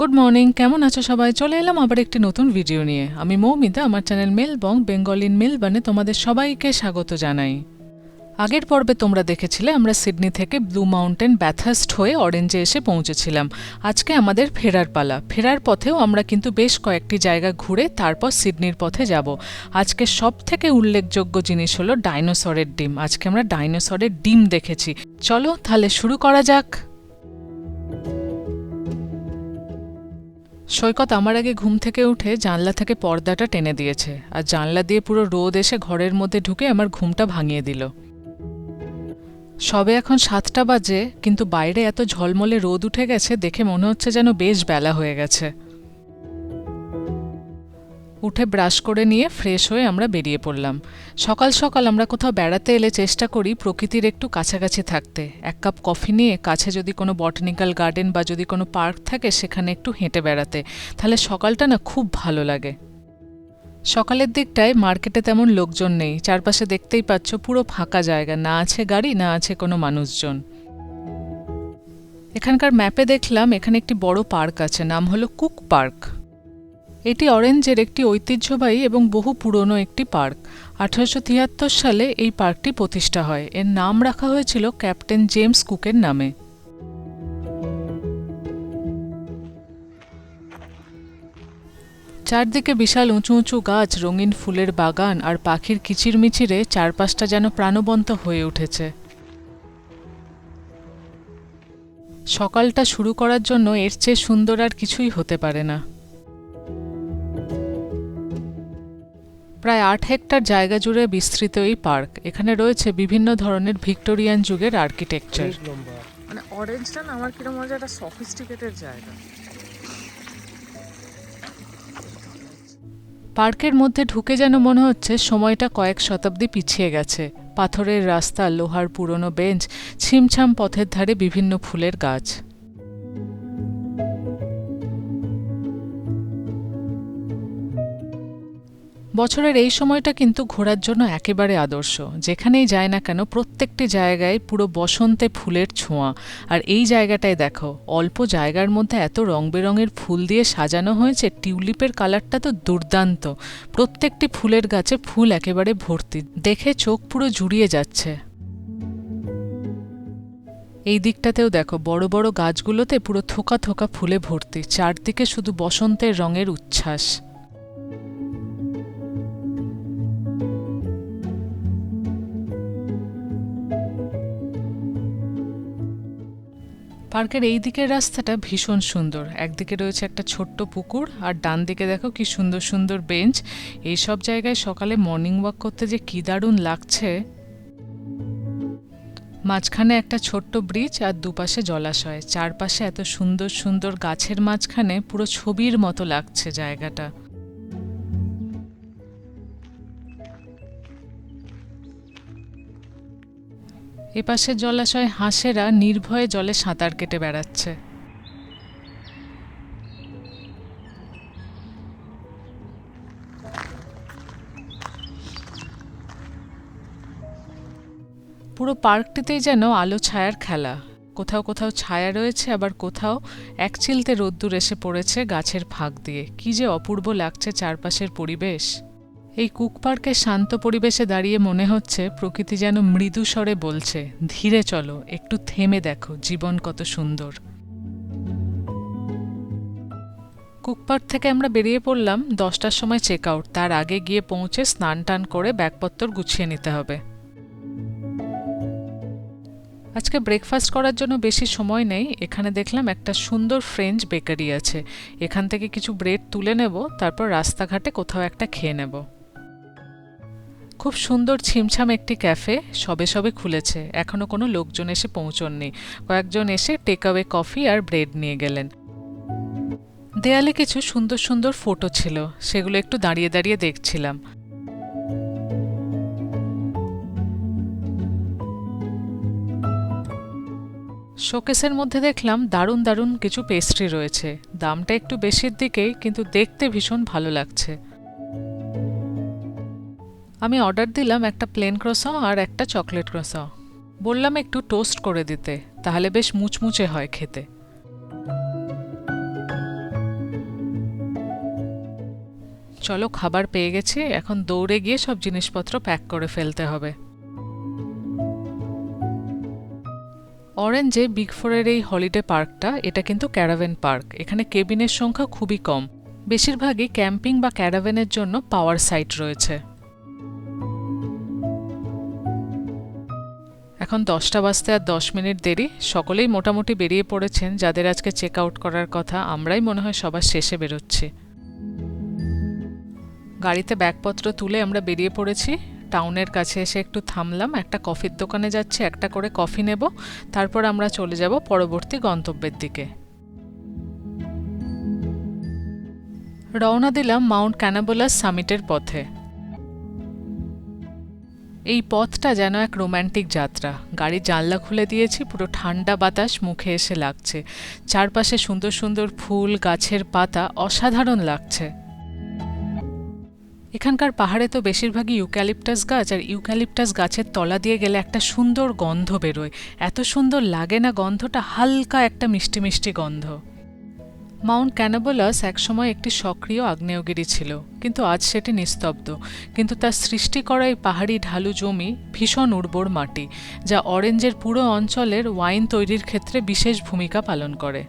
Good morning কেমন আছো সবাই? চলে এলাম আবার একটি নতুন ভিডিও নিয়ে। আমি মৌমিতা, আমার channel Mel Bong Bengal in মেলবানে তোমাদের সবাইকে স্বাগত জানাই। আগের পর্বে তোমরা দেখেছিলে, আমরা সিডনি থেকে ব্লু মাউন্টেন ব্যাথাস্ট হয়ে অরেঞ্জে এসে পৌঁছেছিলাম। আজকে আমাদের ফেরার পালা। ফেরার পথেও আমরা কিন্তু বেশ কয়েকটি জায়গা ঘুরে তারপর সিডনির পথে যাব। আজকে সব থেকে উল্লেখযোগ্য জিনিস হলো ডাইনোসরের ডিম। আজকে আমরা ডাইনোসরের ডিম দেখেছি। চলো তাহলে শুরু করা যাক। সৈকত আমার আগে ঘুম থেকে উঠে জানলা থেকে পর্দাটা টেনে দিয়েছে আর জানলা দিয়ে পুরো রোদ এসে ঘরের মধ্যে ঢুকে আমার ঘুমটা ভাঙিয়ে দিল। সবে এখন সাতটা বাজে, কিন্তু বাইরে এত ঝলমলে রোদ উঠে গেছে দেখে মনে হচ্ছে যেন বেশ বেলা হয়ে গেছে। উঠে ব্রাশ করে নিয়ে ফ্রেশ হয়ে আমরা বেরিয়ে পড়লাম। সকাল সকাল আমরা কোথাও বেড়াতে এলে চেষ্টা করি প্রকৃতির একটু কাছাকাছি থাকতে। এক কাপ কফি নিয়ে কাছে যদি কোনো বটানিক্যাল গার্ডেন বা যদি কোনো পার্ক থাকে সেখানে একটু হেঁটে বেড়াতে। তাহলে সকালটা না খুব ভালো লাগে। সকালের দিকটায় মার্কেটে তেমন লোকজন নেই। চারপাশে দেখতেই পাচ্ছ পুরো ফাঁকা জায়গা। না আছে গাড়ি, না আছে কোনো মানুষজন। এখানকার ম্যাপে দেখলাম এখানে একটি বড় পার্ক আছে। নাম হলো কুক পার্ক। এটি অরেঞ্জের একটি ঐতিহ্যবাহী এবং বহু পুরনো একটি পার্ক। আঠারোশো তিয়াত্তর সালে এই পার্কটি প্রতিষ্ঠা হয়। এর নাম রাখা হয়েছিল ক্যাপ্টেন জেমস কুকের নামে। চারদিকে বিশাল উঁচু উঁচু গাছ, রঙিন ফুলের বাগান আর পাখির কিচিরমিচিরে চারপাশটা যেন প্রাণবন্ত হয়ে উঠেছে। সকালটা শুরু করার জন্য এর চেয়ে সুন্দর আর কিছুই হতে পারে না। প্রায় আট হেক্টর জায়গা জুড়ে বিস্তৃত এই পার্ক। এখানে রয়েছে বিভিন্ন ধরনের ভিক্টোরিয়ান যুগের আর্কিটেকচার। মানে অরেঞ্জটা না আমার কীরকম মজা একটা সফিস্টিকেটেড জায়গা। পার্কের মধ্যে ঢুকে যেন মনে হচ্ছে সময়টা কয়েক শতাব্দী পিছিয়ে গেছে। পাথরের রাস্তা লোহার পুরনো বেঞ্চ ছিমছাম পথের ধারে বিভিন্ন ফুলের গাছ। বছরের এই সময়টা কিন্তু ঘোরার জন্য একেবারে আদর্শ। যেখানেই যায় না কেন প্রত্যেকটি জায়গায় পুরো বসন্তে ফুলের ছোঁয়া। আর এই জায়গাটায় দেখো, অল্প জায়গার মধ্যে এত রং বেরঙের ফুল দিয়ে সাজানো হয়েছে, টিউলিপের কালারটা তো দুর্দান্ত। প্রত্যেকটি ফুলের গাছে ফুল একেবারে ভর্তি। দেখে চোখ পুরো জুড়িয়ে যাচ্ছে। এই দিকটাতেও দেখো, বড় বড় গাছগুলোতে পুরো থোকা থোকা ফুলে ভর্তি। চারদিকে শুধু বসন্তের রঙের উচ্ছ্বাস। পার্কের এই দিকের রাস্তাটা ভীষণ সুন্দর। একদিকে রয়েছে একটা ছোট্ট পুকুর, আর ডান দিকে দেখো কি সুন্দর সুন্দর বেঞ্চ। এই সব জায়গায় সকালে মর্নিং ওয়াক করতে যে কি দারুণ লাগছে। মাঝখানে একটা ছোট্ট ব্রিজ আর দুপাশে জলাশয়। চারপাশে এত সুন্দর সুন্দর গাছের মাঝখানে পুরো ছবির মতো লাগছে জায়গাটা। এপাশের জলাশয় হাঁসেরা নির্ভয়ে জলে সাঁতার কেটে বেড়াচ্ছে। পুরো পার্কটিতেই যেন আলো ছায়ার খেলা। কোথাও কোথাও ছায়া রয়েছে, আবার কোথাও এক চিলতে রোদ্দুর এসে পড়েছে গাছের ফাঁক দিয়ে। কি যে অপূর্ব লাগছে চারপাশের পরিবেশ। এই কুক পার্কের শান্ত পরিবেশে দাঁড়িয়ে মনে হচ্ছে প্রকৃতি যেন মৃদু স্বরে বলছে, ধীরে চলো, একটু থেমে দেখো, জীবন কত সুন্দর। কুকপার্ক থেকে আমরা বেরিয়ে পড়লাম দশটার সময় চেক আউট তার আগে গিয়ে পৌঁছে স্নান টান করে ব্যাগপত্র গুছিয়ে নিতে হবে। আজকে ব্রেকফাস্ট করার জন্য বেশি সময় নেই। এখানে দেখলাম একটা সুন্দর ফ্রেঞ্চ বেকারি আছে। এখান থেকে কিছু ব্রেড তুলে নেব, তারপর রাস্তাঘাটে কোথাও একটা খেয়ে নেব। খুব সুন্দর ছিমছাম একটি ক্যাফে সবে সবে খুলেছে। এখনও কোনো লোকজন এসে পৌঁছননি। কয়েকজন এসে টেকঅ্যাওয়ে কফি আর ব্রেড নিয়ে গেলেন। দেয়ালে কিছু সুন্দর সুন্দর ফটো ছিল। সেগুলো একটু দাঁড়িয়ে দাঁড়িয়ে দেখছিলাম। শোকেসের মধ্যে দেখলাম দারুণ দারুণ কিছু পেস্ট্রি রয়েছে। দামটা একটু বেশির দিকেই, কিন্তু দেখতে ভীষণ ভালো লাগছে। আমি অর্ডার দিলাম একটা প্লেন ক্রসাও আর একটা চকলেট ক্রসাও বললাম একটু টোস্ট করে দিতে, তাহলে বেশ মুচমুচে হয় খেতে। চলো খাবার পেয়ে গেছি, এখন দৌড়ে গিয়ে সব জিনিসপত্র প্যাক করে ফেলতে হবে। অরেঞ্জে বিগ ফোরের এই হলিডে পার্কটা এটা কিন্তু ক্যারাভেন পার্ক এখানে কেবিনের সংখ্যা খুবই কম। বেশিরভাগই ক্যাম্পিং বা ক্যারাভেনের জন্য পাওয়ার সাইট রয়েছে। এখন দশটা বাজতে আর দশ মিনিট দেরি। সকলেই মোটামুটি বেরিয়ে পড়েছেন, যাদের আজকে চেক আউট করার কথা। আমরাই মনে হয় সবার শেষে বেরোচ্ছি। গাড়িতে ব্যাগপত্র তুলে আমরা বেরিয়ে পড়েছি। টাউনের কাছে এসে একটু থামলাম। একটা কফির দোকানে যাচ্ছি, একটা করে কফি নেব। তারপর আমরা চলে যাব পরবর্তী গন্তব্যের দিকে। রওনা দিলাম মাউন্ট ক্যানাবোলাস সামিটের পথে। এই পথটা যেন এক রোম্যান্টিক যাত্রা। গাড়ির জানলা খুলে দিয়েছি, পুরো ঠান্ডা বাতাস মুখে এসে লাগছে। চারপাশে সুন্দর সুন্দর ফুল, গাছের পাতা অসাধারণ লাগছে। এখানকার পাহাড়ে তো বেশিরভাগই ইউক্যালিপটাস গাছ, আর ইউক্যালিপটাস গাছের তলা দিয়ে গেলে একটা সুন্দর গন্ধ বেরোয়। এত সুন্দর লাগে না গন্ধটা, হালকা একটা মিষ্টি মিষ্টি গন্ধ। মাউন্ট ক্যানাবোলাস একসময় একটি সক্রিয় আগ্নেয়গিরি ছিল, কিন্তু আজ সেটি নিস্তব্ধ। কিন্তু তার সৃষ্টি করা এই পাহাড়ি ঢালু জমি ভীষণ উর্বর মাটি, যা অরেঞ্জের পুরো অঞ্চলের ওয়াইন তৈরির ক্ষেত্রে বিশেষ ভূমিকা পালন করে।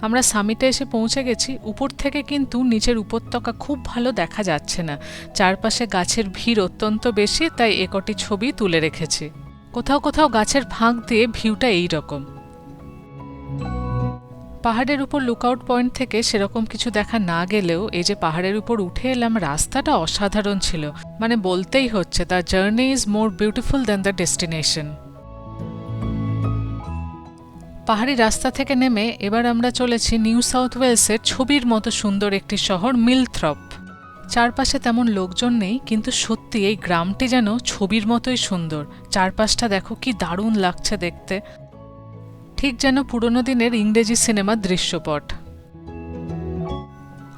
আমরা সামিটে এসে পৌঁছে গেছি, উপর থেকে কিন্তু নিচের উপত্যকা খুব ভালো দেখা যাচ্ছে না। চারপাশে গাছের ভিড় অত্যন্ত বেশি, তাই একটি ছবি তুলে রেখেছি। কোথাও কোথাও গাছের ফাঁক দিয়ে ভিউটা এই রকম। পাহাড়ের উপর লুকআউট পয়েন্ট থেকে সেরকম কিছু দেখা না গেলেও এই যে পাহাড়ের উপর উঠে এলাম রাস্তাটা অসাধারণ ছিল। মানে বলতেই হচ্ছে the journey is more beautiful than the destination পাহাড়ি রাস্তা থেকে নেমে এবার আমরা চলেছি নিউ সাউথ ওয়েলসের ছবির মতো সুন্দর একটি শহর মিলথ্রপ। চারপাশে তেমন লোকজন নেই, কিন্তু সত্যি এই গ্রামটি যেন ছবির মতোই সুন্দর। চারপাশটা দেখো কি দারুণ লাগছে দেখতে। ঠিক যেন পুরনো দিনের ইংরেজি সিনেমার দৃশ্যপট।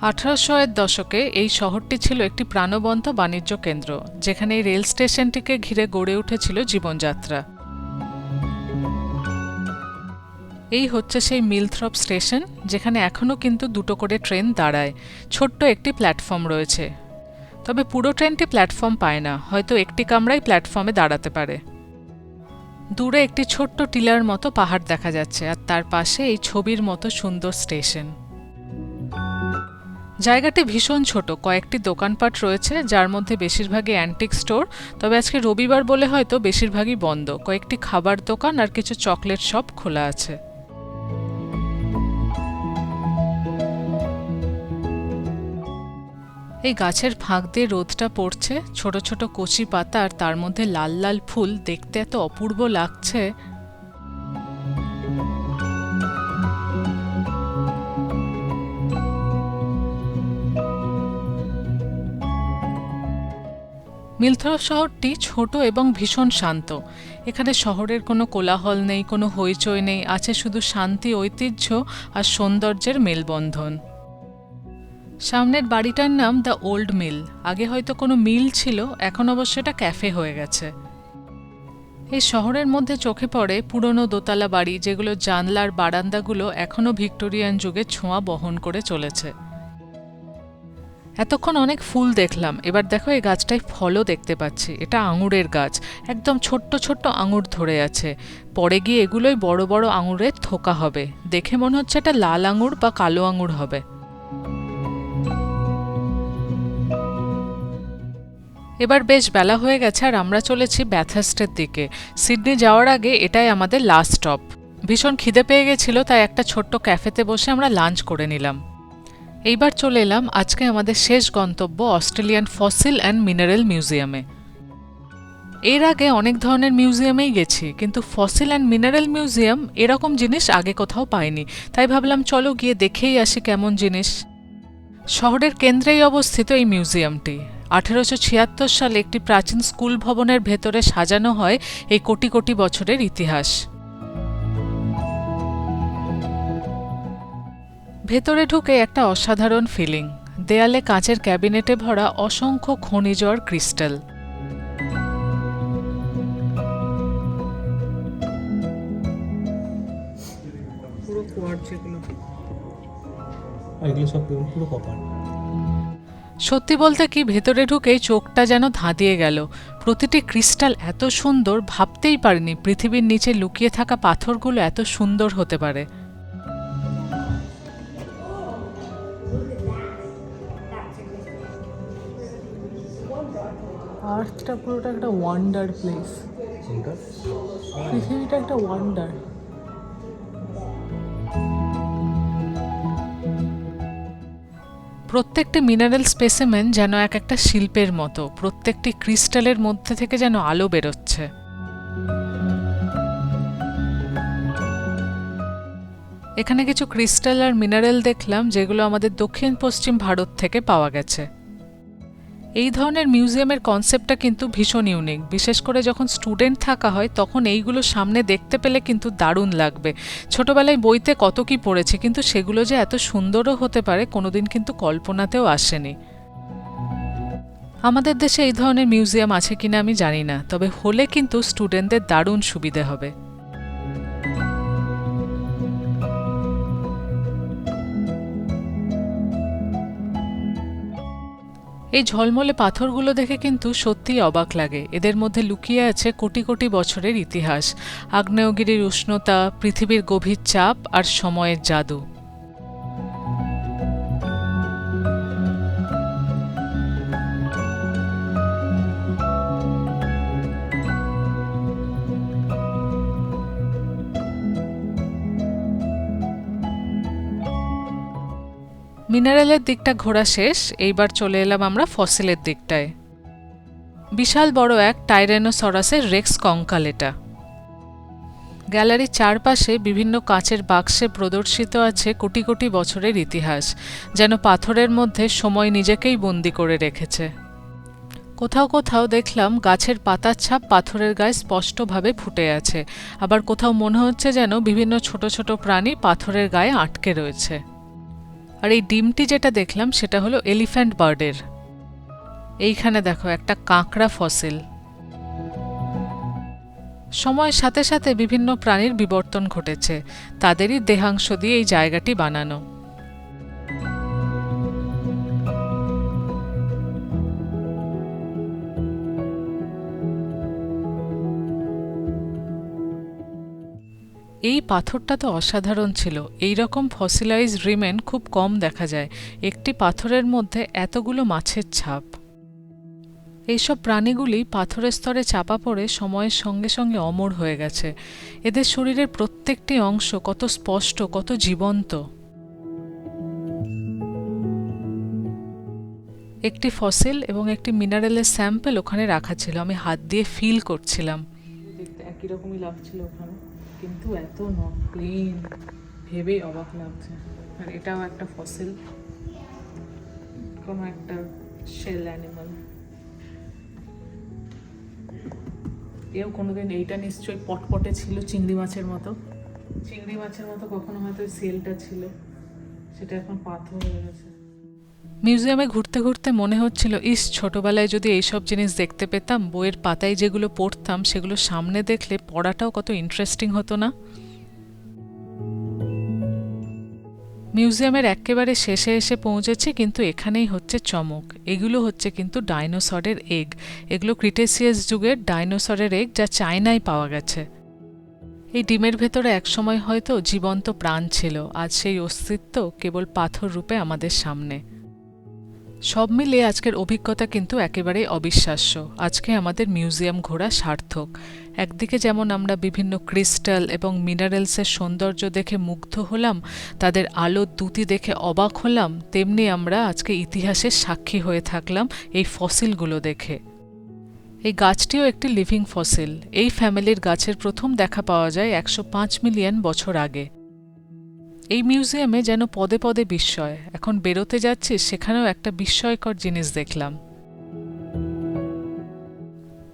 আঠারোশো এর দশকে এই শহরটি ছিল একটি প্রাণবন্ত বাণিজ্য কেন্দ্র, যেখানে এই রেল স্টেশনটিকে ঘিরে গড়ে উঠেছিল জীবনযাত্রা। এই হচ্ছে সেই মিলথ্রপ স্টেশন, যেখানে এখনও কিন্তু দুটো করে ট্রেন দাঁড়ায়। ছোট্ট একটি প্ল্যাটফর্ম রয়েছে। তবে পুরো ট্রেনটি প্ল্যাটফর্ম পায় না, হয়তো একটি কামরাই প্ল্যাটফর্মে দাঁড়াতে পারে। দূরে একটি ছোট্ট টিলার মতো পাহাড় দেখা যাচ্ছে আর তার পাশে এই ছবির মতো সুন্দর স্টেশন। জায়গাটি ভীষণ ছোট, কয়েকটি দোকানপাট রয়েছে, যার মধ্যে বেশিরভাগই অ্যান্টিক স্টোর তবে আজকে রবিবার বলে হয়তো বেশিরভাগই বন্ধ। কয়েকটি খাবার দোকান আর কিছু চকলেট শপ খোলা আছে। এই গাছের ফাঁক দিয়ে রোদটা পড়ছে, ছোট ছোট কচি পাতা আর তার মধ্যে লাল লাল ফুল দেখতে এত অপূর্ব লাগছে। মিলথ্রপ শহরটি ছোট এবং ভীষণ শান্ত। এখানে শহরের কোনো কোলাহল নেই, কোনো হইচই নেই, আছে শুধু শান্তি, ঐতিহ্য আর সৌন্দর্যের মেলবন্ধন। সামনের বাড়িটার নাম দ্য ওল্ড মিল। আগে হয়তো কোনো মিল ছিল, এখন অবশ্য এটা ক্যাফে হয়ে গেছে। এই শহরের মধ্যে চোখে পড়ে পুরনো দোতলা বাড়ি, যেগুলো জানলার বারান্দাগুলো এখনও ভিক্টোরিয়ান যুগে ছোঁয়া বহন করে চলেছে। এতক্ষণ অনেক ফুল দেখলাম। এবার দেখো এই গাছটায় ফলও দেখতে পাচ্ছি। এটা আঙুরের গাছ। একদম ছোট্ট ছোট্ট আঙুর ধরে আছে। পরে গিয়ে এগুলোই বড় বড় আঙুরের থোকা হবে। দেখে মনে হচ্ছে এটা লাল আঙুর বা কালো আঙুর হবে। এবার বেশ বেলা হয়ে গেছে আর আমরা চলেছি ব্যাথাস্টের দিকে। সিডনি যাওয়ার আগে এটাই আমাদের লাস্ট স্টপ ভীষণ খিদে পেয়ে গেছিল, তাই একটা ছোট্ট ক্যাফেতে বসে আমরা লাঞ্চ করে নিলাম। এইবার চলে এলাম আজকে আমাদের শেষ গন্তব্য অস্ট্রেলিয়ান ফসিল অ্যান্ড মিনারেল মিউজিয়ামে। এর আগে অনেক ধরনের মিউজিয়ামেই গেছি, কিন্তু ফসিল অ্যান্ড মিনারেল মিউজিয়াম এরকম জিনিস আগে কোথাও পাইনি। তাই ভাবলাম চলো গিয়ে দেখেই আসি কেমন জিনিস। শহরের কেন্দ্রেই অবস্থিত এই মিউজিয়ামটি। আঠেরোশো ছিয়াত্তর সালে একটি প্রাচীন স্কুল ভবনের ভেতরে সাজানো হয় এই কোটি কোটি বছরের ইতিহাস। ভেতরে ঢুকে একটা অসাধারণ ফিলিং দেয়ালে কাঁচের ক্যাবিনেটে ভরা অসংখ্য খনিজর ক্রিস্টাল। পুরো কোয়ার্ড যেগুলো এগুলো সব পুরো কপার সত্যি বলতে কি ভেতরে ঢুকেই চোখটা যেন ধাঁধিয়ে গেল। প্রতিটি ক্রিস্টাল এত সুন্দর ভাবতেই পারিনি পৃথিবীর নিচে লুকিয়ে থাকা পাথরগুলো এত সুন্দর হতে পারে। আর্থটা পুরোটা একটা ওয়ান্ডার প্লেস পৃথিবীটা একটা ওয়ান্ডার প্রত্যেকটি মিনারেল স্পেসিমেন যেন এক একটা শিল্পের মতো, প্রত্যেকটি ক্রিস্টালের মধ্যে থেকে যেন আলো বেরোচ্ছে। এখানে কিছু ক্রিস্টাল আর মিনারেল দেখলাম, যেগুলো আমাদের দক্ষিণ পশ্চিম ভারত থেকে পাওয়া গেছে। এই ধরনের মিউজিয়ামের কনসেপ্টটা কিন্তু ভীষণ ইউনিক বিশেষ করে যখন স্টুডেন্ট থাকা হয়, তখন এইগুলো সামনে দেখতে পেলে কিন্তু দারুণ লাগবে। ছোটবেলায় বইতে কত কি পড়েছে, কিন্তু সেগুলো যে এত সুন্দরও হতে পারে, কোনোদিন কিন্তু কল্পনাতেও আসেনি। আমাদের দেশে এই ধরনের মিউজিয়াম আছে কিনা আমি জানি না, তবে হলে কিন্তু স্টুডেন্টদের দারুণ সুবিধে হবে। এই ঝলমলে পাথরগুলো দেখে কিন্তু সত্যিই অবাক লাগে। এদের মধ্যে লুকিয়ে আছে কোটি কোটি বছরের ইতিহাস। আগ্নেয়গিরির উষ্ণতা, পৃথিবীর গভীর চাপ আর সময়ের জাদু। মিনারেলের দিকটা ঘোরা শেষ, এইবার চলে এলাম আমরা ফসিলের দিকটায়। বিশাল বড় এক টাইরেনোসরাসের রেক্স কঙ্কাল এটা। গ্যালারির চারপাশে বিভিন্ন কাচের বাক্সে প্রদর্শিত আছে কোটি কোটি বছরের ইতিহাস, যেন পাথরের মধ্যে সময় নিজেকেই বন্দি করে রেখেছে। কোথাও কোথাও দেখলাম গাছের পাতার ছাপ পাথরের গায়ে স্পষ্টভাবে ফুটে আছে, আবার কোথাও মনে হচ্ছে যেন বিভিন্ন ছোট ছোট প্রাণী পাথরের গায়ে আটকে রয়েছে। আর এই ডিমটি যেটা দেখলাম সেটা হলো এলিফ্যান্ট বার্ডের। এইখানে দেখো একটা কাঁকড়া ফসিল। সময়ের সাথে সাথে বিভিন্ন প্রাণীর বিবর্তন ঘটেছে। তাদেরই দেহাংশ দিয়ে এই জায়গাটি বানানো। এই পাথরটা তো অসাধারণ ছিল। এই রকম ফসিলাইজ রিমেন খুব কম দেখা যায়। একটি পাথরের মধ্যে এতগুলো মাছের ছাপ। এইসব প্রাণীগুলি পাথরের স্তরে চাপা পড়ে সময়ের সঙ্গে সঙ্গে অমর হয়ে গেছে। এদের শরীরের প্রত্যেকটি অংশ কত স্পষ্ট, কত জীবন্ত। একটি ফসিল এবং একটি মিনারেলের স্যাম্পল ওখানে রাখা ছিল। আমি হাত দিয়ে ফিল করছিলাম। একই রকমই লাগছিল ওখানে। কিন্তু এত নট প্লেন ভেবেই অবাক লাগছে। আর এটাও একটা ফসিল কোনো একটা শেল অ্যানিমাল এও কোনোদিন এইটা নিশ্চয়ই পটপটে ছিল চিংড়ি মাছের মতো। চিংড়ি মাছের মতো কখনো হয়তো সেলটা ছিল। সেটা এখন পাথর হয়ে গেছে। মিউজিয়ামে ঘুরতে ঘুরতে মনে হচ্ছিল, ইস, ছোটবেলায় যদি এইসব জিনিস দেখতে পেতাম, বইয়ের পাতায় যেগুলো পড়তাম, সেগুলো সামনে দেখলে পড়াটাও কত ইন্টারেস্টিং হতো না? মিউজিয়ামের একেবারে শেষে এসে পৌঁছেছি, কিন্তু এখানেই হচ্ছে চমক। এগুলো হচ্ছে কিন্তু ডাইনোসরের এগ। এগুলো ক্রিটেসিয়াস যুগের ডাইনোসরের এগ যা চায়নায় পাওয়া গেছে। এই ডিমের ভেতরে একসময় হয়তো জীবন্ত প্রাণ ছিল, আজ সেই অস্তিত্ব কেবল পাথর রূপে আমাদের সামনে। সব মিলিয়ে আজকের অভিজ্ঞতা কিন্তু একেবারেই অবিশ্বাস্য। আজকে আমাদের মিউজিয়াম ঘোরা সার্থক। একদিকে যেমন আমরা বিভিন্ন ক্রিস্টাল এবং মিনারেলসের সৌন্দর্য দেখে মুগ্ধ হলাম, তাদের আলো দুতি দেখে অবাক হলাম, তেমনি আমরা আজকে ইতিহাসের সাক্ষী হয়ে থাকলাম এই ফসিলগুলো দেখে। এই গাছটিও একটি লিভিং ফসিল। এই ফ্যামিলির গাছের প্রথম দেখা পাওয়া যায় একশো পাঁচ মিলিয়ন বছর আগে। এই মিউজিয়ামে যেন পদে পদে বিস্ময়। এখন বেরোতে যাচ্ছি, সেখানেও একটা বিস্ময়কর জিনিস দেখলাম।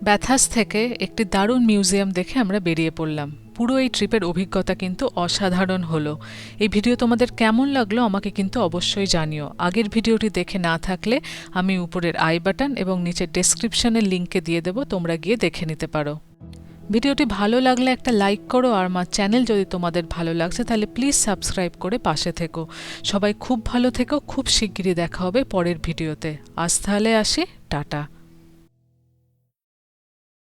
ব্যাথাস থেকে একটি দারুণ মিউজিয়াম দেখে আমরা বেরিয়ে পড়লাম। পুরো এই ট্রিপের অভিজ্ঞতা কিন্তু অসাধারণ হলো। এই ভিডিও তোমাদের কেমন লাগল আমাকে কিন্তু অবশ্যই জানিও। আগের ভিডিওটি দেখে না থাকলে আমি উপরের আই বাটন এবং নিচের ডেসক্রিপশনের লিঙ্কে দিয়ে দেবো, তোমরা গিয়ে দেখে নিতে পারো। ভিডিওটি ভালো লাগলে একটা লাইক করো আর আমার চ্যানেল যদি তোমাদের ভালো লাগছে, তাহলে প্লিজ সাবস্ক্রাইব করে পাশে থেকো। সবাই খুব ভালো থেকো, খুব শিগগিরই দেখা হবে পরের ভিডিওতে। আজ তাহলে আসি, টাটা।